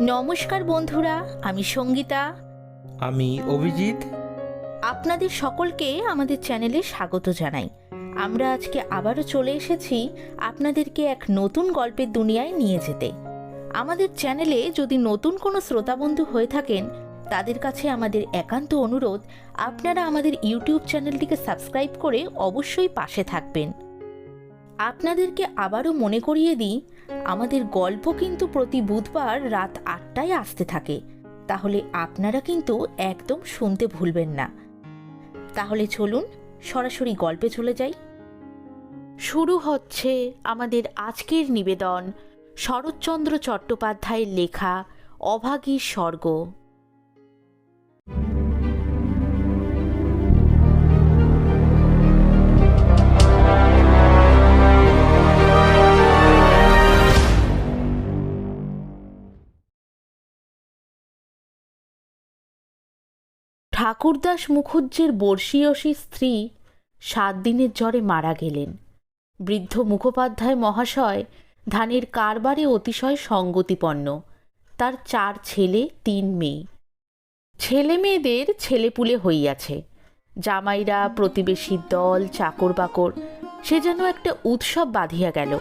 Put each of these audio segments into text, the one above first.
নমস্কার বন্ধুরা আমি সঙ্গীতা। আমি অভিজিৎ। আপনাদের সকলকে আমাদের চ্যানেলে স্বাগত জানাই। আমরা আজকে আবারও চলে এসেছি আপনাদেরকে এক নতুন গল্পের দুনিয়ায় নিয়ে যেতে। আমাদের চ্যানেলে যদি নতুন কোনো শ্রোতাবন্ধু হয়ে থাকেন তাদের কাছে আমাদের একান্ত অনুরোধ আপনারা আমাদের ইউটিউব চ্যানেলটিকে সাবস্ক্রাইব করে অবশ্যই পাশে থাকবেন। আপনাদেরকে আবারও মনে করিয়ে দিই আমাদের গল্প কিন্তু প্রতি বুধবার রাত আটটায় আসতে থাকে। তাহলে আপনারা কিন্তু একদম শুনতে ভুলবেন না। তাহলে চলুন, সরাসরি গল্পে চলে যাই। শুরু হচ্ছে আমাদের আজকের নিবেদন শরৎচন্দ্র চট্টোপাধ্যায়ের লেখা অভাগীর স্বর্গ। ঠাকুরদাস মুখুজ্জের বর্ষীয়সী স্ত্রী সাত দিনের জ্বরে মারা গেলেন। বৃদ্ধ মুখোপাধ্যায় মহাশয় ধানের কারবারে অতিশয় সঙ্গতিপন্ন। তার চার ছেলে, তিন মেয়ে। ছেলে মেয়েদের ছেলেপুলে হইয়াছে। জামাইরা প্রতিবেশীর দল চাকর বাকর সে যেন একটা উৎসব বাঁধিয়া গেল।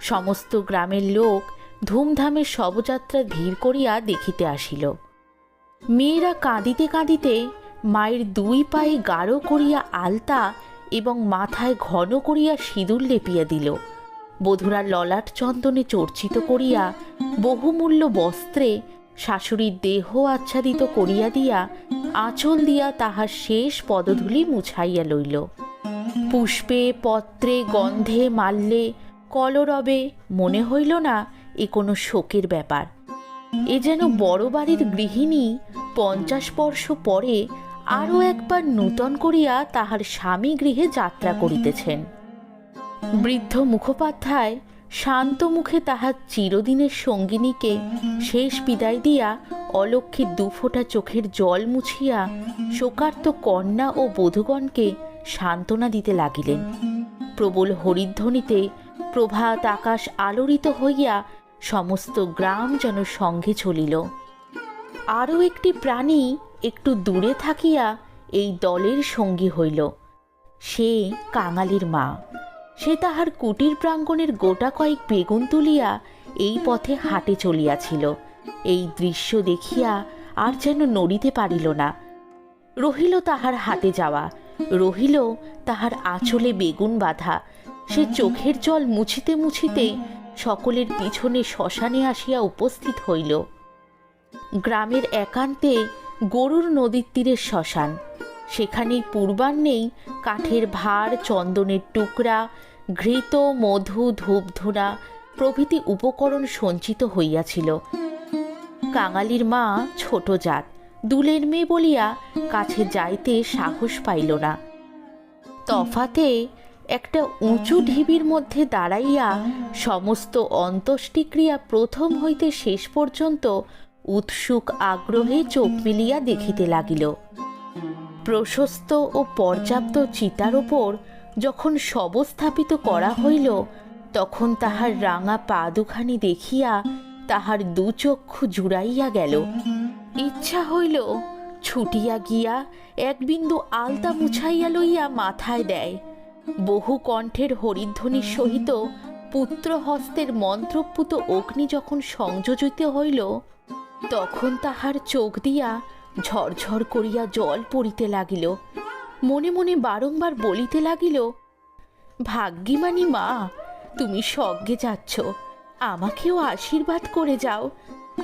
সমস্ত গ্রামের লোক ধুমধামের শবযাত্রা ধীর করিয়া দেখিতে আসিল। মেয়েরা কাঁদিতে কাঁদিতে মায়ের দুই পায়ে গাঢ় করিয়া আলতা এবং মাথায় ঘন করিয়া সিঁদুর লেপিয়া দিল। বধুরা ললাট চন্দনে চর্চিত করিয়া বহুমূল্য বস্ত্রে শাশুড়ির দেহ আচ্ছাদিত করিয়া দিয়া আঁচল দিয়া তাহার শেষ পদধূলি মুছাইয়া লইল। পুষ্পে, পত্রে, গন্ধে, মাল্যে, কলরবে মনে হইল না এ কোনো শোকের ব্যাপার। এ যেন বড় বাড়ির গৃহিণী পঞ্চাশ বর্ষ পরে আরও একবার নূতন করিয়া তাহার স্বামী গৃহে যাত্রা করিতেছেন। বৃদ্ধ মুখোপাধ্যায় শান্ত মুখে তাহার চিরদিনের সঙ্গিনীকে শেষ বিদায় দিয়া অলক্ষীর দুফোঁটা চোখের জল মুছিয়া শোকার্ত কন্যা ও বধূগণকে সান্ত্বনা দিতে লাগিলেন। প্রবল হরিধ্বনিতে প্রভাত আকাশ আলোড়িত হইয়া সমস্ত গ্রাম যেন সঙ্গে চলিল। আরও একটি প্রাণী একটু দূরে থাকিয়া এই দলের সঙ্গী হইল। সে কাঙালির মা। সে তাহার কুটির প্রাঙ্গণের গোটা কয়েক বেগুন তুলিয়া এই পথে হাটে চলিয়াছিল। এই দৃশ্য দেখিয়া আর যেন নড়িতে পারিল না। রহিল তাহার হাতে যাওয়া। রহিল তাহার আঁচলে বেগুন বাঁধা। সে চোখের জল মুছিতে মুছিতে সকলের পিছনে শ্মশানে আসিয়া উপস্থিত হইল। গ্রামের একান্তে গরুর নদীর তীরের শ্মশান। সেখানেই পূর্বাহ্নেই কাঠের ভার, চন্দনের টুকরা, ঘৃত, মধু, ধূপধুনা প্রভৃতি উপকরণ সঞ্চিত হইয়াছিল। কাঙালির মা ছোট জাত, দুলের মেয়ে বলিয়া কাছে যাইতে সাহস পাইল না। তফাতে একটা উঁচু ঢিবির মধ্যে দাঁড়াইয়া সমস্ত অন্ত্যেষ্টিক্রিয়া প্রথম হইতে শেষ পর্যন্ত উৎসুক আগ্রহে চোখ মিলিয়া দেখিতে লাগিল। প্রশস্ত ও পর্যাপ্ত চিতার ওপর যখন শবস্থাপিত করা হইল তখন তাহার রাঙা পা দুখানি দেখিয়া তাহার দুচক্ষু জুড়াইয়া গেল। ইচ্ছা হইল ছুটিয়া গিয়া এক বিন্দু আলতা মুছাইয়া লইয়া মাথায় দেয়। বহু কণ্ঠের হরিধ্বনির সহিত পুত্র হস্তের মন্ত্রপুত অগ্নি যখন সংযোজিত হইল, তখন তাহার চোখ দিয়া ঝরঝর করিয়া জল পড়িতে লাগিল। মনে মনে বারংবার বলিতে লাগিল, ভাগ্যিমানি মা, তুমি স্বর্গে যাচ্ছ, আমাকেও আশীর্বাদ করে যাও।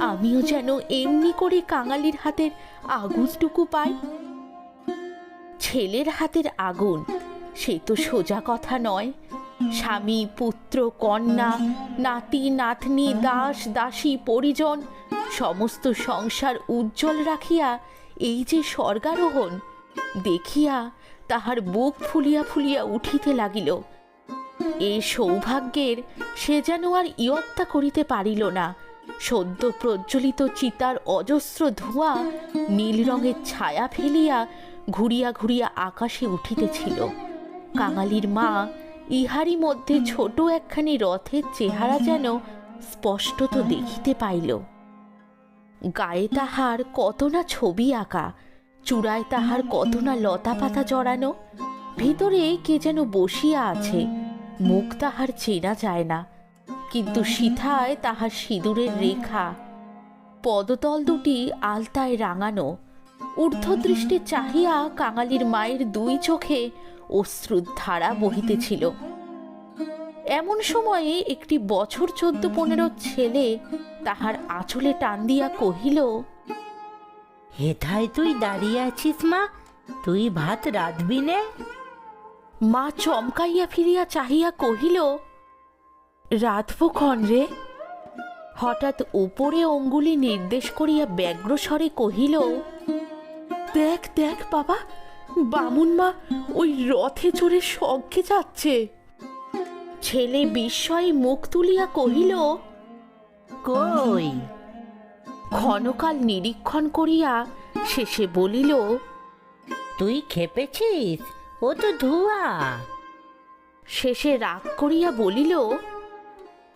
আমিও যেন এমনি করে কাঙালির হাতের আগুনটুকু পাই। ছেলের হাতের আগুন সে তো সোজা কথা নয়। স্বামী, পুত্র, কন্যা, নাতি, নাতনি, দাস, দাসী, পরিজন, সমস্ত সংসার উজ্জ্বল রাখিয়া এই যে স্বর্গারোহণ, দেখিয়া তাহার বুক ফুলিয়া ফুলিয়া উঠিতে লাগিল। এ সৌভাগ্যের সে যেন আর ইয়ত্তা করিতে পারিল না। সদ্য প্রজ্বলিত চিতার অজস্র ধোঁয়া নীল রঙের ছায়া ফেলিয়া ঘুরিয়া ঘুরিয়া আকাশে উঠিতেছিল। কাঙালির মা ইহারই মধ্যে ছোট একখানি রথের চেহারা যেন স্পষ্টত দেখিতে পাইল। গায়ে তাহার কত না ছবি আঁকা চূড়ায় তাহার কত না লতা পাতা জড়ানো ভিতরে কে যেন বসিয়া আছে মুখ তাহার চেনা যায় না কিন্তু সিথায় তাহার সিঁদুরের রেখা। পদতল দুটি আলতায় রাঙানো ঊর্ধ্বদৃষ্টে চাহিয়া কাঙালির মায়ের দুই চোখে অশ্রুর ধারা বহিতেছিল। এমন সময়ে একটি বছর চোদ্দ পনেরো ছেলে তাহার আঁচলে টান দিয়া কহিল হেথায় তুই দাঁড়িয়ে আছিস মা? তুই ভাত রাঁধবি নে? মা চমকাইয়া ফিরিয়া চাহিয়া কহিল রাধব ক্ষণ রে? হঠাৎ উপরে অঙ্গুলি নির্দেশ করিয়া ব্যগ্রস্বরে কহিল দেখ দেখ বাবা বামুন মা ওই রথে চড়ে স্বর্গে যাচ্ছে। ছেলে বিস্ময়ে মুখ তুলিয়া কহিল কই? ক্ষণকাল নিরীক্ষণ করিয়া শেষে বলিল তুই খেপেছিস? ও তো ধোয়া। শেষে রাগ করিয়া বলিল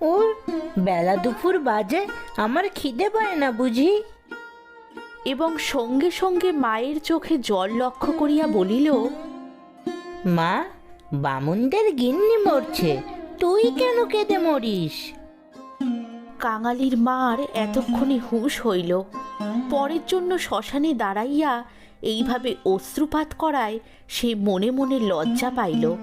ওর বেলা দুপুর বাজে আমার খিদে পায় না বুঝি? এবং সঙ্গে সঙ্গে মায়ের চোখে জল লক্ষ্য করিয়া বলিল মা বামুনদের গিন্নি মরছে তুই কেন কেঁদে মরিস? কাঙালির মার এতক্ষণে হুঁশ হইল। পরের জন্য শ্মশানে দাঁড়াইয়া এইভাবে অশ্রুপাত করায় সে মনে মনে লজ্জা পাইল।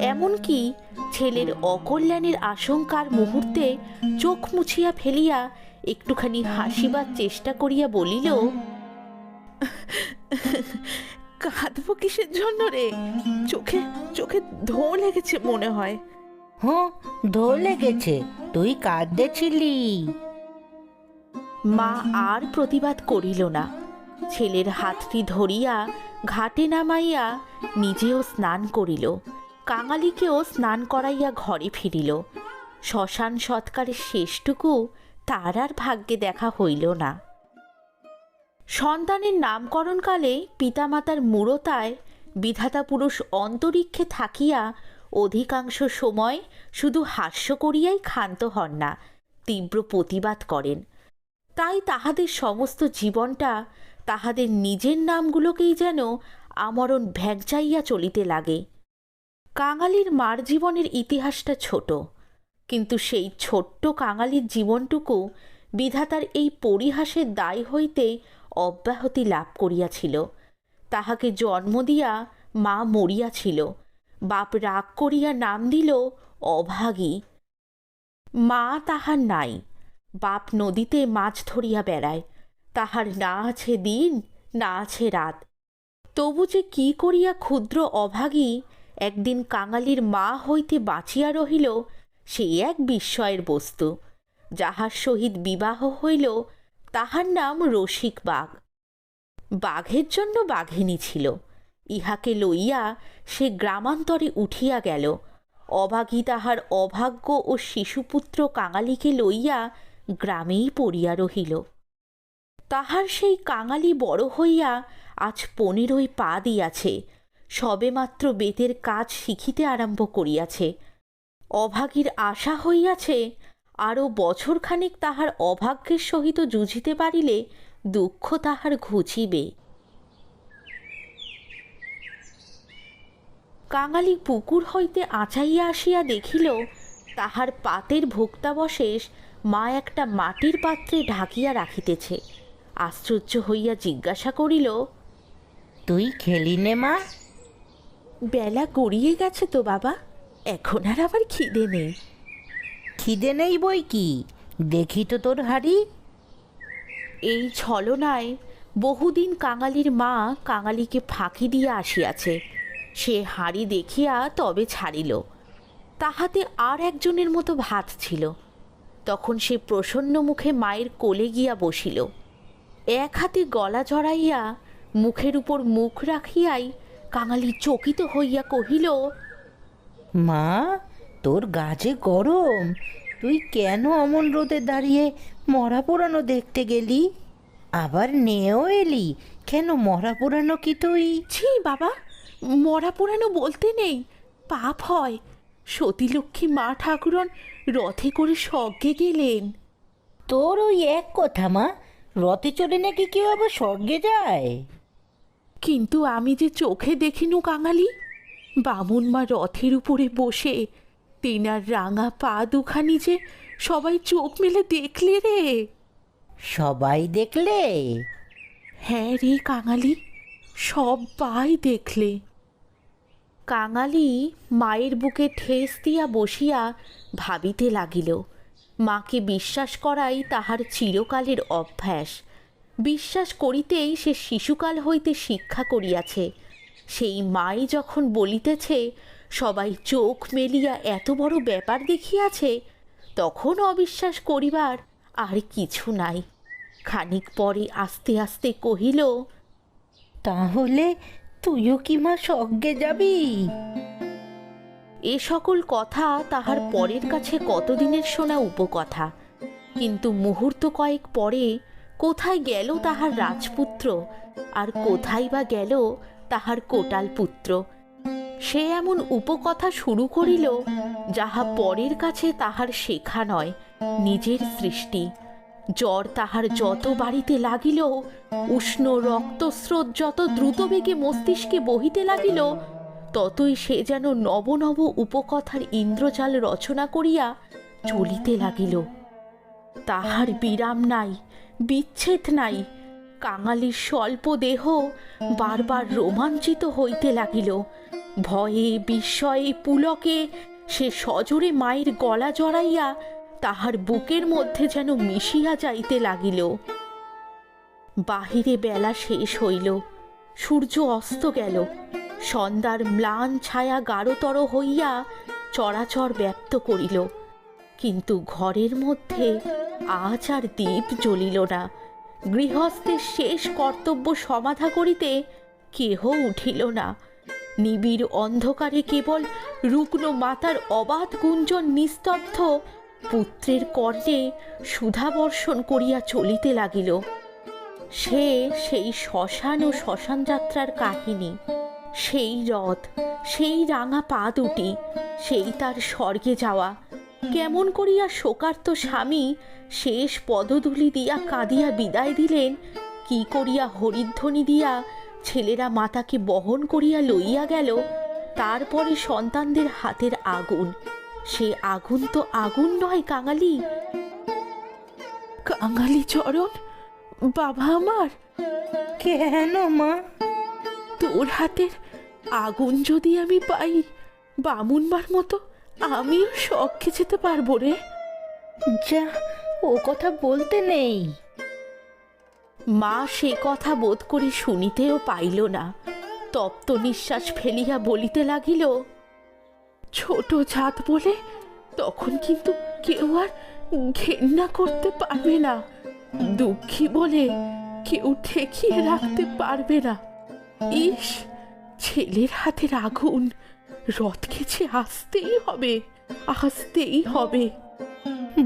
এমনকি ছেলের অকল্যাণের আশঙ্কার মুহূর্তে চোখ মুছিয়া ফেলিয়া একটুখানি হাসিবার চেষ্টা করিয়া বলিল কাঁদবো কিসের জন্য রে? চোখে চোখে ধো লেগেছে মনে হয়। হুঁ ধো লেগেছে তুই কাঁদতেছিলি মা আর প্রতিবাদ করিল না। ছেলের হাতটি ধরিয়া ঘাটে নামাইয়া নিজেও স্নান করিল। কাঙালিকেও স্নান করাইয়া ঘরে ফিরিল। শ্মশান সৎকারের শেষটুকু তার আর ভাগ্যে দেখা হইল না। সন্তানের নামকরণকালে পিতামাতার মূরতায় বিধাতা পুরুষ অন্তরিক্ষে থাকিয়া অধিকাংশ সময় শুধু হাস্য করিয়াই ক্ষান্ত হন না, তীব্র প্রতিবাদ করেন। তাই তাহাদের সমস্ত জীবনটা তাহাদের নিজের নামগুলোকেই যেন আমরণ ভ্যাগজাইয়া চলিতে লাগে। কাঙালির মার জীবনের ইতিহাসটা ছোট। কিন্তু সেই ছোট্ট কাঙালির জীবনটুকু বিধাতার এই পরিহাসের দায় হইতে অব্যাহতি লাভ করিয়াছিল। তাহাকে জন্ম দিয়া মা মরিয়াছিল, বাপ রাগ করিয়া নাম দিল অভাগী। মা তাহার নাই, বাপ নদীতে মাছ ধরিয়া বেড়ায়, তাহার না আছে দিন, না আছে রাত। তবু যে কি করিয়া ক্ষুদ্র অভাগী একদিন কাঙালির মা হইতে বাঁচিয়া রহিল সেই এক বিস্ময়ের বস্তু। যাহার সহিত বিবাহ হইল, তাহার নাম রসিক বাঘ। বাঘের জন্য বাঘিনী ছিল। ইহাকে লইয়া সে গ্রামান্তরে উঠিয়া গেল। অভাগী তাহার অভাগ্য ও শিশুপুত্র কাঙালিকে লইয়া গ্রামেই পড়িয়া রহিল। তাহার সেই কাঙালি বড় হইয়া আজ পনেরোই পা দিয়াছে। সবেমাত্র বেতের কাজ শিখিতে আরম্ভ করিয়াছে। অভাগীর আশা হইয়াছে আরও বছরখানেক তাহার অভাগ্যের সহিত যুঝিতে পারিলে দুঃখ তাহার ঘুচিবে। কাঙালি পুকুর হইতে আঁচাইয়া আসিয়া দেখিল তাহার পাতের ভোক্তাবশেষ মা একটা মাটির পাত্রে ঢাকিয়া রাখিতেছে। আশ্চর্য হইয়া জিজ্ঞাসা করিল তুই খেলি নে মা? বেলা গড়িয়ে গেছে তো বাবা। এখন আর আবার খিদে নেই। খিদে নেই বই কি? দেখি তো তোর হাড়ি। এই ছলনায় বহুদিন কাঙালির মা কাঙালিকে ফাঁকি দিয়া আসিয়াছে। সে হাঁড়ি দেখিয়া তবে ছাড়িল। তাহাতে আর একজনের মতো ভাত ছিল। তখন সে প্রসন্ন মুখে মায়ের কোলে গিয়া বসিল। এক হাতে গলা জড়াইয়া মুখের উপর মুখ রাখিয়াই কাঙালি চকিত হইয়া কহিল মা তোর গাছে গরম। তুই কেন অমন রোদে দাঁড়িয়ে মরা পোড়ানো দেখতে গেলি? আবার নেও এলি। কেন মরা পোড়ানো কি তুই? ছি বাবা মরা পোড়ানো বলতে নেই। পাপ হয়। সতীলক্ষ্মী মা ঠাকুরন রথে করে স্বর্গে গেলেন। তোর ওই এক কথা মা। রথে চড়ে নাকি কেউ আবার স্বর্গে যায়? কিন্তু আমি যে চোখে দেখিনু কাঙালি বামুন মা রথের উপরে বসে। তেনার রাঙা পা দুখানি যে সবাই চোখ মেলে দেখলে রে। সবাই দেখলে? হ্যাঁ রে কাঙালি সবাই দেখলে। কাঙালি মায়ের বুকে ঠেস দিয়া বসিয়া ভাবিতে লাগিল মাকে বিশ্বাস করাই তাহার চিরকালের অভ্যাস। বিশ্বাস করিতেই সে শিশুকাল হইতে শিক্ষা করিয়াছে সেই মাই যখন বলিতেছে সবাই চোখ মেলিয়া এত বড় ব্যাপার দেখিয়াছে তখন অবিশ্বাস করিবার আর কিছু নাই। খানিক পরে আস্তে আস্তে কহিল তাহলে তুইও কি মা স্বর্গে যাবি? এ সকল কথা তাহার পরের কাছে কতদিনের শোনা উপকথা। কিন্তু মুহূর্ত কয়েক পরে কোথায় গেল তাহার রাজপুত্র আর কোথায় বা গেল তাহার কোটাল পুত্র। সে এমন উপকথা শুরু করিল, যাহা পরের কাছে তাহার শেখা নয়, নিজের সৃষ্টি। জ্বর তাহার যত বাড়িতে লাগিল, উষ্ণ রক্তস্রোত যত দ্রুতবেগে মস্তিষ্কে বহিতে লাগিল, ততই সে যেন নব নব উপকথার ইন্দ্রজাল রচনা করিয়া চলিতে লাগিল। তাহার বিরাম নাই, বিচ্ছেদ নাই কাঙালির স্বল্প দেহ বারবার রোমাঞ্চিত হইতে লাগিল। ভয়ে, বিস্ময়ে, পুলকে সে সজোরে মায়ের গলা জড়াইয়া তাহার বুকের মধ্যে যেন মিশিয়া যাইতে লাগিল। বাহিরে বেলা শেষ হইল, সূর্য অস্ত গেল, সন্ধ্যার ম্লান ছায়া গাঢ়তর হইয়া চরাচর ব্যক্ত করিল। কিন্তু ঘরের মধ্যে আজ আর দ্বীপ জ্বলিল না। গৃহস্থের শেষ কর্তব্য সমাধা করিতে কেহ উঠিল না। নিবিড় অন্ধকারে কেবল রুগ্ন মাতার অবাধ গুঞ্জন নিস্তব্ধ পুত্রের কর্ণে সুধাবর্ষণ করিয়া চলিতে লাগিল। সে সেই শ্মশান ও শ্মশান যাত্রার কাহিনী, সেই রথ, সেই রাঙা পা দুটি, সেই তার স্বর্গে যাওয়া কেমন করিয়া শোকার্ত স্বামী শেষ পদধূলি দিয়া কাঁদিয়া বিদায় দিলেন কি করিয়া হরিধ্বনি দিয়া ছেলেরা মাতাকে বহন করিয়া লইয়া গেল তারপরে সন্তানদের হাতের আগুন। সে আগুন তো আগুন নয় কাঙালি। কাঙালি চরণ বাবা আমার। কেন মা? তোর হাতের আগুন যদি আমি পাই বামুনবার মতো আমিও শখে যেতে পারব রে। যা ও কথা বলতে নেই। মা সে কথা বোধ করে শুনিতেও পাইল না। তপ্ত নিঃশ্বাস ফেলিয়া বলিতে লাগিল ছোট জাত বলে তখন কিন্তু কেউ আর ঘেন্না করতে পারবে না। দুঃখী বলে কেউ ঠেকিয়ে রাখতে পারবে না। ইস ছেলের হাতের আগুন রথ খেছে আসতেই হবে আসতেই হবে।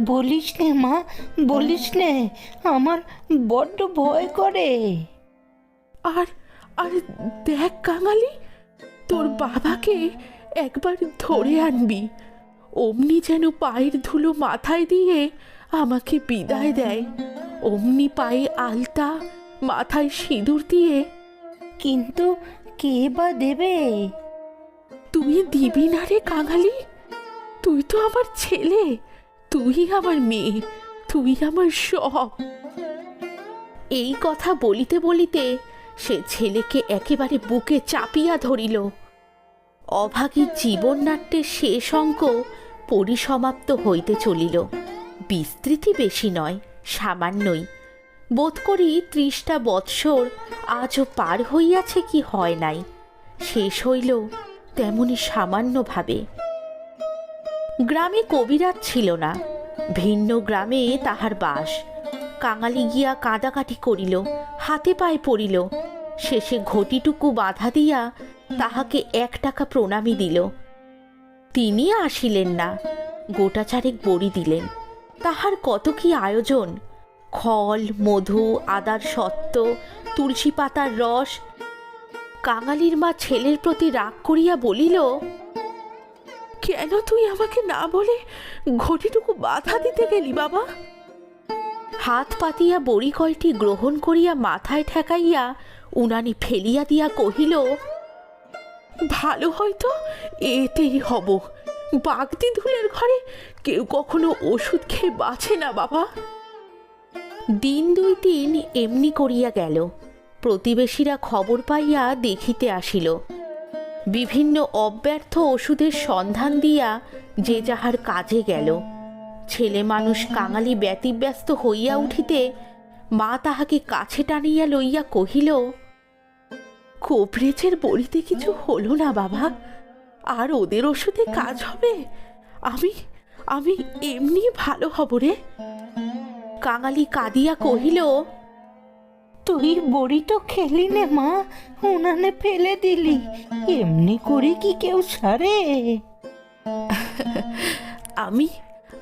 বলিস নে মা বলিস নে আমার বড্ড ভয় করে। আর আর দেখ কাঙালি তোর বাবাকে একবার ধরে আনবি। অমনি যেন পায়ের ধুলো মাথায় দিয়ে আমাকে বিদায় দেয়। অমনি পায়ে আলতা মাথায় সিঁদুর দিয়ে। কিন্তু কে বা দেবে? তুই দিবি না রে কাঙালি? তুই তো আমার ছেলে, তুই আমার মেয়ে, তুই আমার সব। এই কথা বলিতে বলিতে সে ছেলেকে একেবারে বুকে চাপিয়া ধরিল। অভাগী জীবননাট্যের শেষ অঙ্ক পরিসমাপ্ত হইতে চলিল। বিস্তৃতি বেশি নয়, সামান্যই। বোধ করি ত্রিশটা বৎসর আজও পার হইয়াছে কি হয় নাই। শেষ হইল তেমনি সামান্যভাবে। গ্রামে কবিরাজ ছিল না। ভিন্ন গ্রামে তাহার বাস। কাঙালি গিয়া কাঁদাকাটি করিল, হাতে পায়ে পড়িল। শেষে ঘটিটুকু বাধা দিয়া তাহাকে এক টাকা প্রণামী দিল। তিনি আসিলেন না। গোটা চারেক বড়ি দিলেন। তাহার কত কি আয়োজন? খল, মধু, আদার সত্ত্ব, তুলসী পাতার রস কাঙালির মা ছেলের প্রতি রাগ করিয়া বলিল কেন তুই আমাকে না বলে ঘটিটুকু বাধা দিতে গেলি বাবা? হাত পাতিয়া বড়ি কয়টি গ্রহণ করিয়া মাথায় ঠেকাইয়া উনানি ফেলিয়া দিয়া কহিল ভালো হয়তো এতেই হব। বাগদি ধুলের ঘরে কেউ কখনো ওষুধ খেয়ে বাঁচে না বাবা। দিন দুই দিন এমনি করিয়া গেল। প্রতিবেশীরা খবর পাইয়া দেখিতে আসিল। বিভিন্ন অব্যর্থ ওষুধের সন্ধান দিয়া যে যাহার কাজে গেল। ছেলে মানুষ কাঙালি ব্যতিব্যস্ত হইয়া উঠিতে মা তাহাকে কাছে টানিয়া লইয়া কহিল কোপরেজের বড়িতে কিছু হলো না বাবা। আর ওদের ওষুধে কাজ হবে। আমি আমি এমনি ভালো হব রে। কাঙালি কাঁদিয়া কহিল তুই বড়ি তো খেলি নে, মা। উনানে ফেলে দিলি। এমনি করে কি কেউ সারে আমি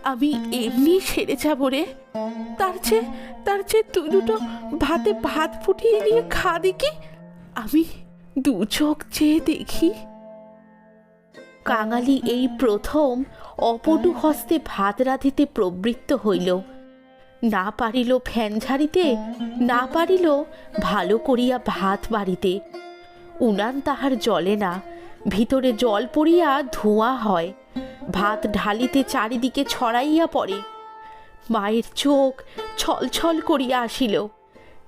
আমি এমনি সেরে যাব রে। তার চেয়ে তার চেয়ে তুই দুটো ভাতে ভাত ফুটিয়ে নিয়ে খা দেখি। আমি দু চোখ চেয়ে দেখি। কাঙালি এই প্রথম অপটু হস্তে ভাত রাঁধিতে প্রবৃত্ত হইল। না পারিল ফ্যান ঝাড়িতে, না পারিল ভালো করিয়া ভাত বাড়িতে। উনান তাহার জলে না, ভিতরে জল পড়িয়া ধোঁয়া হয়। ভাত ঢালিতে চারিদিকে ছড়াইয়া পড়ে। মায়ের চোখ ছলছল করিয়া আসিল।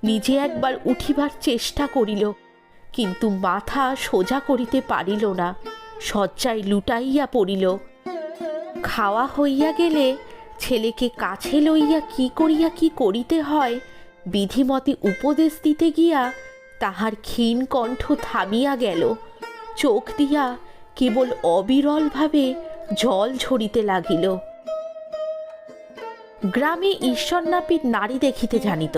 নিজে একবার উঠিবার চেষ্টা করিল, কিন্তু মাথা সোজা করিতে পারিল না। শয্যায় লুটাইয়া পড়িল। খাওয়া হইয়া গেলে ছেলেকে কাছে লইয়া কি করিয়া কি করিতে হয়, বিধিমতে উপদেশ দিতে গিয়া তাহার ক্ষীণ কণ্ঠ থামিয়া গেল। চোখ দিয়া কেবল অবিরলভাবে জল ঝরিতে লাগিল। গ্রামে ঈশ্বরনাপিত নারী দেখিতে জানিত।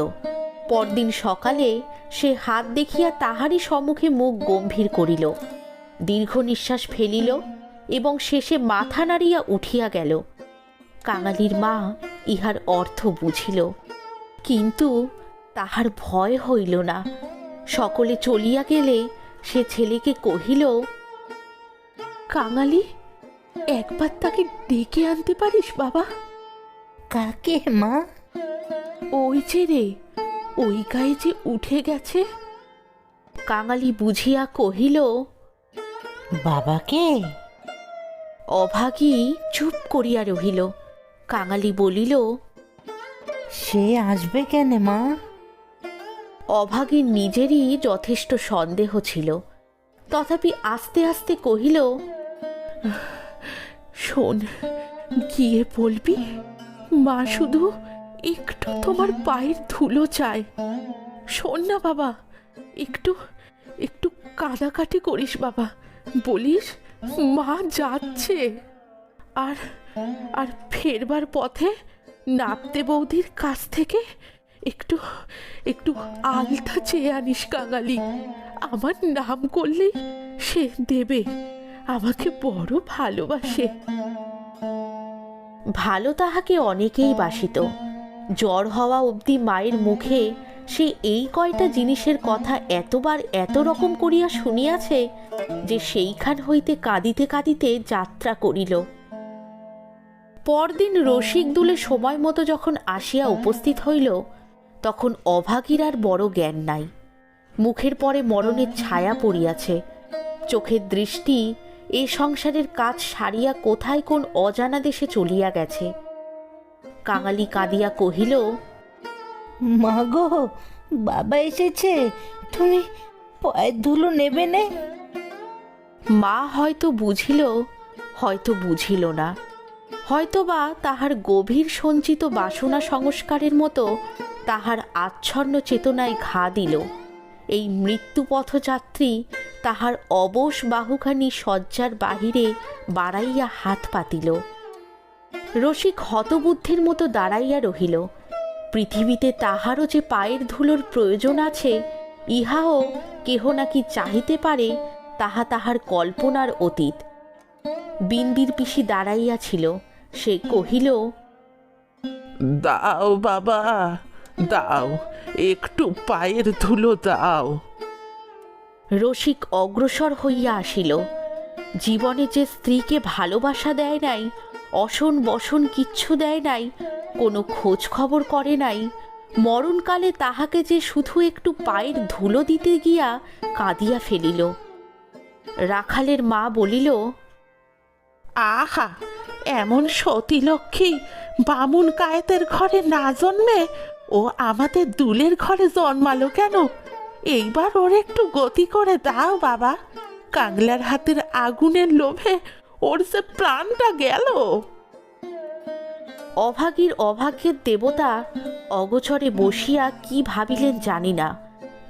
পরদিন সকালে সে হাত দেখিয়া তাহারই সম্মুখে মুখ গম্ভীর করিল। দীর্ঘ নিঃশ্বাস ফেলিল এবং শেষে মাথা নাড়িয়া উঠিয়া গেল। কাঙালির মা ইহার অর্থ বুঝিল কিন্তু তাহার ভয় হইল না। সকলে চলিয়া গেলে সে ছেলেকে কহিল কাঙালি একবার তাকে ডেকে আনতে পারিস বাবা? কাকে মা? ওই যে রে ওই গায়ে যে উঠে গেছে। কাঙালি বুঝিয়া কহিল বাবাকে? অভাগী চুপ করিয়া রহিল। কাঙালি বলিল সে আসবে কেন মা? অভাগীর নিজেরই যথেষ্ট সন্দেহ ছিল। তথাপি আস্তে আস্তে কহিল শোন গিয়ে বলবি মা শুধু একটু তোমার পায়ের ধুলো চায়। শোন না বাবা একটু একটু কাদাকাটি করিস বাবা বলিস মা যাচ্ছে। আর আর ফেরবার পথে নাপতে বৌদির কাছ থেকে একটু একটু আলতা চেয়ে আনিস কাঙালি। আমার নাম করলেই সে দেবে, আমাকে বড় ভালোবাসে। ভালো তাহাকে অনেকেই বাসিত। জ্বর হওয়া অবধি মায়ের মুখে সে এই কয়টা জিনিসের কথা এতবার এত রকম করিয়া শুনিয়াছে যে সেইখান হইতে কাঁদিতে কাঁদিতে যাত্রা করিল। পরদিন রসিক দুলে সময় মতো যখন আসিয়া উপস্থিত হইল তখন অভাগীর আর বড় জ্ঞান নাই। মুখের পরে মরণের ছায়া পড়িয়াছে। চোখের দৃষ্টি এ সংসারের কাজ সারিয়া কোথায় কোন অজানা দেশে চলিয়া গেছে। কাঙালি কাঁদিয়া কহিল মা গো বাবা এসেছে তুমি পায়ের ধুলো নেবে নে? মা হয়তো বুঝিল হয়তো বুঝিল না। হয়তোবা তাহার গভীর সঞ্চিত বাসনা সংস্কারের মতো তাহার আচ্ছন্ন চেতনায় ঘা দিল। এই মৃত্যুপথযাত্রী তাহার অবশ বাহুখানি শয্যার বাহিরে বাড়াইয়া হাত পাতিল। রসিক হতবুদ্ধির মতো দাঁড়াইয়া রহিল। পৃথিবীতে তাহারও যে পায়ের ধুলোর প্রয়োজন আছে, ইহাও কেহ নাকি চাহিতে পারে তাহা তাহার কল্পনার অতীত। বিন্দির পিসি দাঁড়াইয়াছিল সে কহিল দাও বাবা দাও একটু পায়ের ধুলো দাও। রসিক অগ্রসর হইয়া আসিল। জীবনে যে স্ত্রীকে ভালোবাসা দেয় নাই অসন বসন কিচ্ছু দেয় নাই কোনো খোঁজ খবর করে নাই মরণকালে তাহাকে যে শুধু একটু পায়ের ধুলো দিতে গিয়া কাঁদিয়া ফেলিল। রাখালের মা বলিল আহা এমন সতী লক্ষ্মী বামুন কায়েতের ঘরে না জন্মে ও আমাদের দুলের ঘরে জন্মালো কেন? এইবার ওর একটু গতি করে দাও, বাবা। কাংলার হাতের আগুনের লোভে ওর যে প্রাণটা গেল। অভাগীর অভাগ্যের দেবতা অগোচরে বসিয়া কি ভাবিলেন জানি না।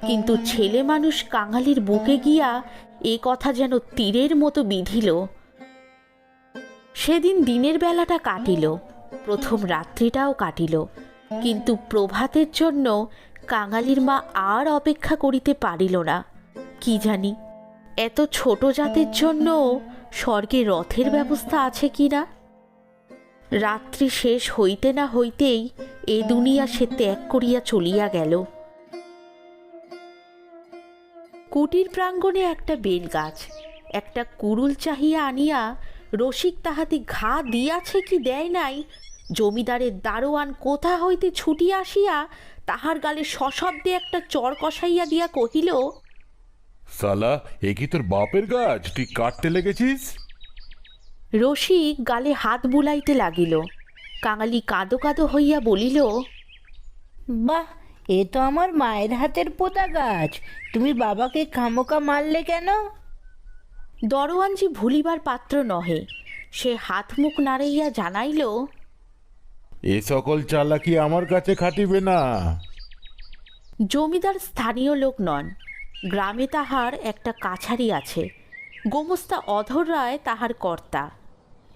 কিন্তু ছেলে মানুষ কাঙালির বুকে গিয়া এ কথা যেন তীরের মতো বিধিল। সেদিন দিনের বেলাটা কাটিল, প্রথম রাত্রিটাও কাটিল, কিন্তু প্রভাতের জন্য কাঙালির মা আর অপেক্ষা করিতে পারিল না। কি জানি, এত ছোট জাতের জন্য স্বর্গে রথের ব্যবস্থা আছে কি না? রাত্রি শেষ হইতে না হইতেই এ দুনিয়া সে ত্যাগ করিয়া চলিয়া গেল। কুটির প্রাঙ্গণে একটা বেল গাছ একটা কুরুল চাহিয়া আনিয়া রসিক তাহাতে ঘা দিয়াছে কি দেয় নাই? জমিদারের দারোয়ান কোথা হইতে ছুটিয়া আসিয়া তাহার গালে সশব্দে একটা চর কষাইয়া দিয়া কহিল সালা এ কি তোর বাপের গাছ? তুই কাটতে লেগেছিস? রসিক গালে হাত বুলাইতে লাগিল। কাঙালি কাঁদো কাঁদো হইয়া বলিল বাহ এ তো আমার মায়ের হাতের পোতা গাছ। তুমি বাবাকে খামোকা মারলে কেন? দরোয়ানজি ভুলিবার পাত্র নহে। সে হাত মুখ নাড়াইয়া জানাইল এ সকল চালাকি আমার কাছে খাটিবে না। জমিদার স্থানীয় লোক নন। গ্রামে তাহার একটা কাছারি আছে। গোমস্তা অধর রায় তাহার কর্তা।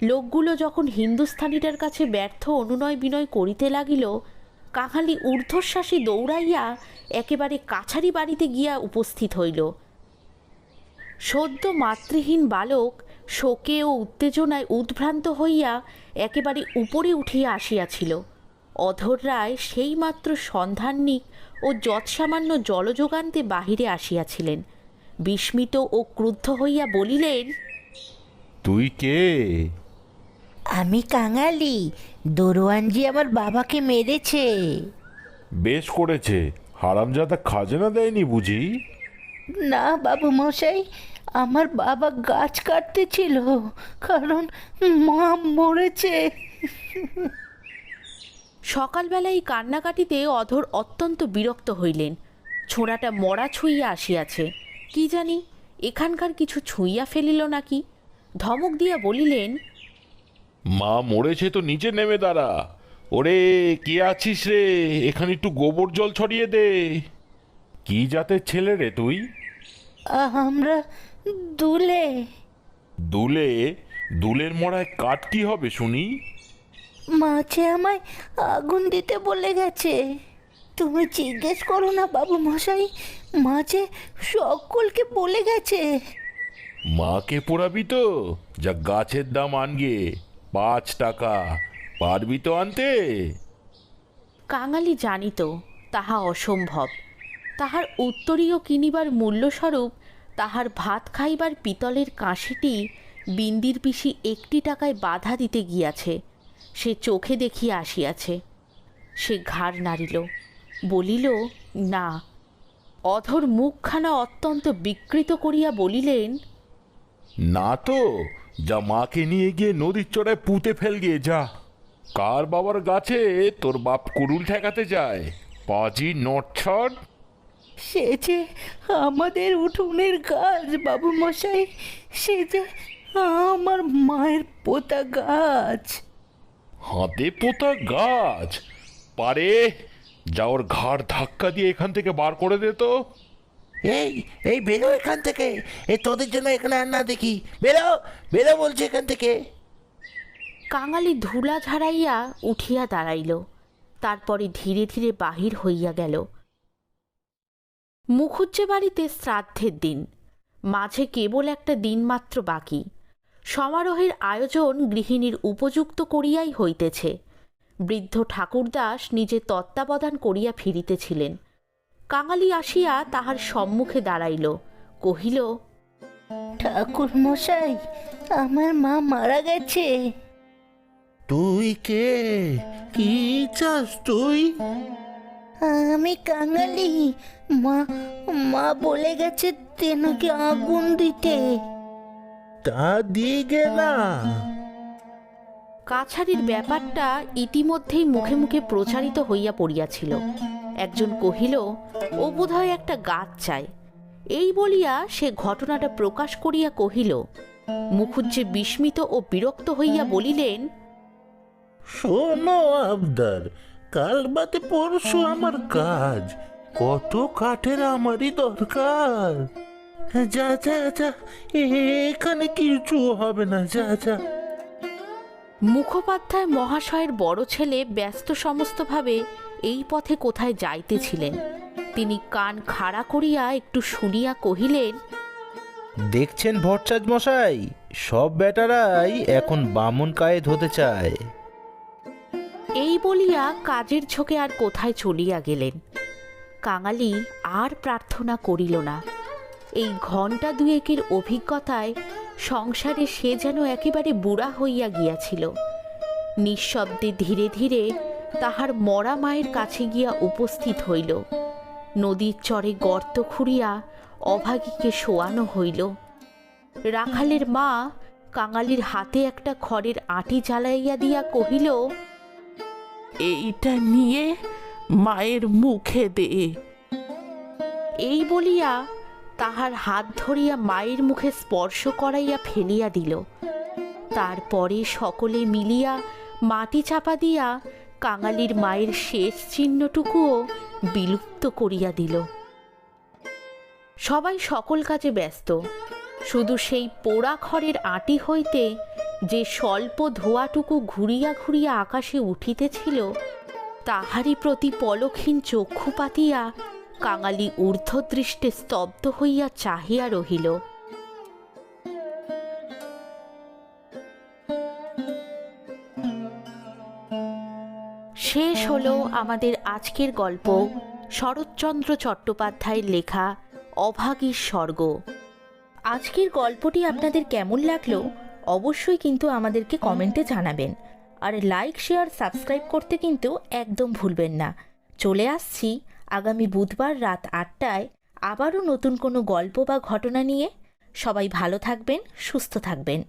লোকগুলো যখন হিন্দুস্থানিটার কাছে ব্যর্থ অনুনয় বিনয় করিতে লাগিল কাঙালি ঊর্ধ্বশ্বাসে দৌড়াইয়া একেবারে কাছারি বাড়িতে গিয়া উপস্থিত হইল। সদ্য মাতৃহীন বালক শোকে ও উত্তেজনায় উদ্ভ্রান্ত হইয়া একেবারে উপরে উঠিয়া আসিয়াছিল। অধর রায় সেইমাত্র সন্ধাননিক ও যৎসামান্য জলযোগান্তে বাহিরে আসিয়াছিলেন। বিস্মিত ও ক্রুদ্ধ হইয়া বলিলেন তুই কে? আমি কাঙালি। দরোয়ানজি আমার বাবাকে মেরেছে। বেশ করেছে। হারামজাদা খাজনা দেয়নি বুঝি? না বাবু মশাই আমার বাবা গাছ কাটতে ছিল কারণ মা মরেছে। সকালবেলা এই কান্নাকাটিতে অধর অত্যন্ত বিরক্ত হইলেন। ছোঁড়াটা মরা ছুঁইয়া আসিয়াছে। কি জানি এখানকার কিছু ছুঁইয়া ফেলিল নাকি? ধমক দিয়া বলিলেন মা মরেছে তো নিচে নেমে দাঁড়া। ওরে কে আছিস রে? এখানে একটু গোবর জল ছড়িয়ে দে। কি জাতের ছেলে রে তুই? আমরা দুলে। দুলে? দুলের মরায় কাঠ কি হবে শুনি? মাছে আমায় আগুন দিতে বলে গেছে। তুমি জিজ্ঞেস করো না বাবু মশাই। মাছে সকলকে বলে গেছে। মাকে পোড়াবি তো? যা গাছের দাম আনগে। পাঁচ টাকা। পারবি তো আনতে? কাঙালি জানিত তাহা অসম্ভব। তাহার উত্তরীয় কিনিবার মূল্যস্বরূপ তাহার ভাত খাইবার পিতলের কাঁসিটি বিন্দির পিসি একটি টাকায় বাধা দিতে গিয়াছে। সে চোখে দেখিয়া আসিয়াছে। সে ঘাড় নাড়িল। বলিল, না। অধর মুখখানা অত্যন্ত বিকৃত করিয়া বলিলেন, না তো, যা মাকে নিয়ে গিয়ে নদীর চড়ায় পুঁতে ফেল গিয়ে যা। কার বাবার গাছে তোর বাপ কুড়ুল ঠেকাতে যায়? পাজি নটছট সে যে আমাদের উঠোনের গাছ বাবু মশাই সে যে আমার মায়ের পোতা গাছ। হাতে পোতা গাছ? পারে যা ওর ঘাড় ধাক্কা দিয়ে এখান থেকে বার করে দে তো। এই এই বেরো এখান থেকে। এই তোদের জন্য এখানে আর না দেখি। বেরো বেরো বলছে এখান থেকে। কাঙালি ধুলা ঝাড়াইয়া উঠিয়া দাঁড়াইল। তারপরে ধীরে ধীরে বাহির হইয়া গেল। মুখুজ্জে বাড়িতে শ্রাদ্ধের দিন। মাঝে কেবল একটা দিন মাত্র বাকি। সমারোহের আয়োজন গৃহিণীর উপযুক্ত করিয়াই হইতেছে। বৃদ্ধ ঠাকুরদাস নিজে তত্ত্বাবধান করিয়া ফিরিতেছিলেন। কাঙালি আসিয়া তাহার সম্মুখে দাঁড়াইল কহিল ঠাকুর মশাই আমার মা মারা গেছে। তুই কে? কি চাস তুই? আমি কাঙালি। মা মা বলে গেছে তেনাকে আগুন দিতে। তা দিয়ে গে না কাছারির ব্যাপারটা ইতিমধ্যেই মুখে মুখে প্রচারিত হইয়া পড়িয়াছিল। একজন কহিল ও বোধহয় একটা গাছ চায় এই বলিয়া সে ঘটনাটা প্রকাশ করিয়া কহিল মুখুজ্জে বিস্মিত ও বিরক্ত হইয়া বলিলেন শোনো আবদার কাল বাদে পরশু আমার কাজ। কত কাঠের আমারই দরকার। যা যা যা এখানে কিছু হবে না যা যা। মুখোপাধ্যায় মহাশয়ের বড় ছেলে ব্যস্ত সমস্তভাবে এই পথে কোথায় যাইতেছিলেন? তিনি কান খাড়া করিয়া একটু শুনিয়া কহিলেন দেখছেন ভট্টাচ মশাই সব বেটারাই এখন বামুন কায়েত হতে চায়। এই বলিয়া কাজের ঝোঁকে আর কোথায় চলিয়া গেলেন? কাঙালি আর প্রার্থনা করিল না। এই ঘণ্টা দুয়েকের অভিজ্ঞতায় সংসারে সে যেন একেবারে বুড়া হইয়া গিয়াছিল। নিঃশব্দে ধীরে ধীরে তাহার মরা মায়ের কাছে গিয়া উপস্থিত হইল। নদীর চরে গর্ত খুঁড়িয়া অভাগীকে শোয়ানো হইল। রাখালের মা কাঙালির হাতে একটা খড়ের আঁটি জ্বালাইয়া দিয়া কহিল এইটা নিয়ে মায়ের মুখে দে। এই বলিয়া তাহার হাত ধরিয়া মায়ের মুখে স্পর্শ করাইয়া ফেলিয়া দিল। তারপরে সকলে মিলিয়া মাটি চাপা দিয়া কাঙালির মায়ের শেষ চিহ্নটুকুও বিলুপ্ত করিয়া দিল। সবাই সকল কাজে ব্যস্ত। শুধু সেই পোড়া খড়ের আঁটি হইতে যে স্বল্প ধোঁয়াটুকু ঘুরিয়া ঘুরিয়া আকাশে উঠিতেছিল, তাহারই প্রতি পলকহীন চক্ষু পাতিয়া কাঙালি ঊর্ধ্বদৃষ্টে স্তব্ধ হইয়া চাহিয়া রহিল। শেষ হলো আমাদের আজকের গল্প শরৎচন্দ্র চট্টোপাধ্যায়ের লেখা অভাগীর স্বর্গ। আজকের গল্পটি আপনাদের কেমন লাগল? অবশ্যই কিন্তু আমাদেরকে কমেন্টে জানাবেন। আর লাইক শেয়ার সাবস্ক্রাইব করতে কিন্তু একদম ভুলবেন না। চলে আসছি আগামী বুধবার রাত আটটায় আবারও নতুন কোনো গল্প বা ঘটনা নিয়ে। সবাই ভালো থাকবেন, সুস্থ থাকবেন।